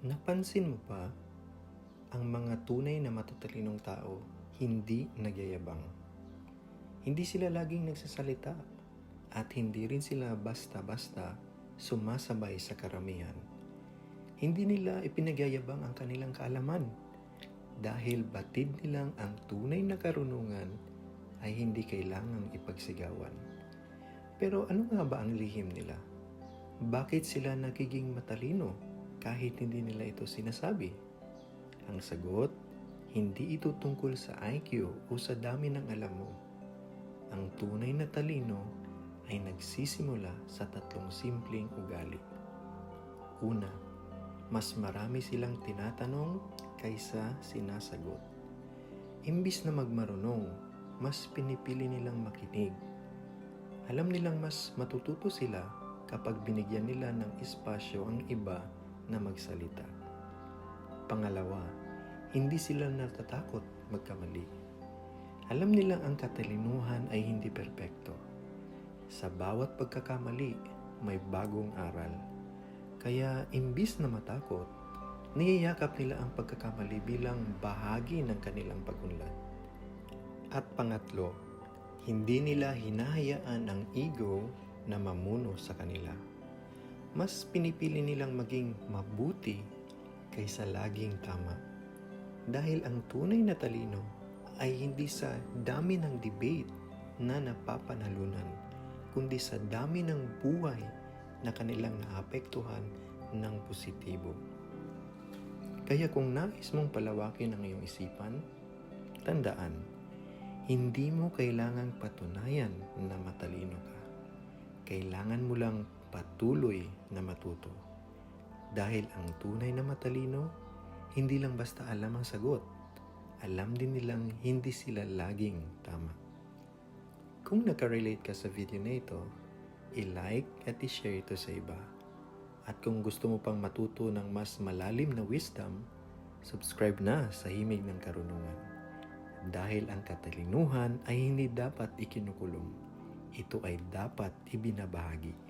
Napansin mo ba, ang mga tunay na matatalinong tao hindi nagyayabang. Hindi sila laging nagsasalita at hindi rin sila basta-basta sumasabay sa karamihan. Hindi nila ipinagyayabang ang kanilang kaalaman dahil batid nilang ang tunay na karunungan ay hindi kailangang ipagsigawan. Pero ano nga ba ang lihim nila? Bakit sila nagiging matalino kahit hindi nila ito sinasabi? Ang sagot, hindi ito tungkol sa IQ o sa dami ng alam mo. Ang tunay na talino ay nagsisimula sa tatlong simpleng ugali. Una, mas marami silang tinatanong kaysa sinasagot. Imbis na magmarunong, mas pinipili nilang makinig. Alam nilang mas matututo sila kapag binigyan nila ng espasyo ang iba na magsalita. Pangalawa, hindi sila natatakot magkamali. Alam nilang ang katalinuhan ay hindi perpekto. Sa bawat pagkakamali, may bagong aral. Kaya imbis na matakot, niyayakap nila ang pagkakamali bilang bahagi ng kanilang pagunlad. At pangatlo, hindi nila hinahayaan ang ego na mamuno sa kanila. Mas pinipili nilang maging mabuti kaysa laging tama. Dahil ang tunay na talino ay hindi sa dami ng debate na napapanalunan, kundi sa dami ng buhay na kanilang naapektuhan ng positibo. Kaya kung nais mong palawakin ang iyong isipan, tandaan, hindi mo kailangang patunayan na matalino ka. Kailangan mo lang patuloy na matuto. Dahil ang tunay na matalino, hindi lang basta alam ang sagot, alam din nilang hindi sila laging tama. Kung nakarelate ka sa video na ito, i-like at i-share ito sa iba. At kung gusto mo pang matuto ng mas malalim na wisdom, subscribe na sa Himig ng Karunungan. Dahil ang katalinuhan ay hindi dapat ikinukulong. Ito ay dapat ibinabahagi.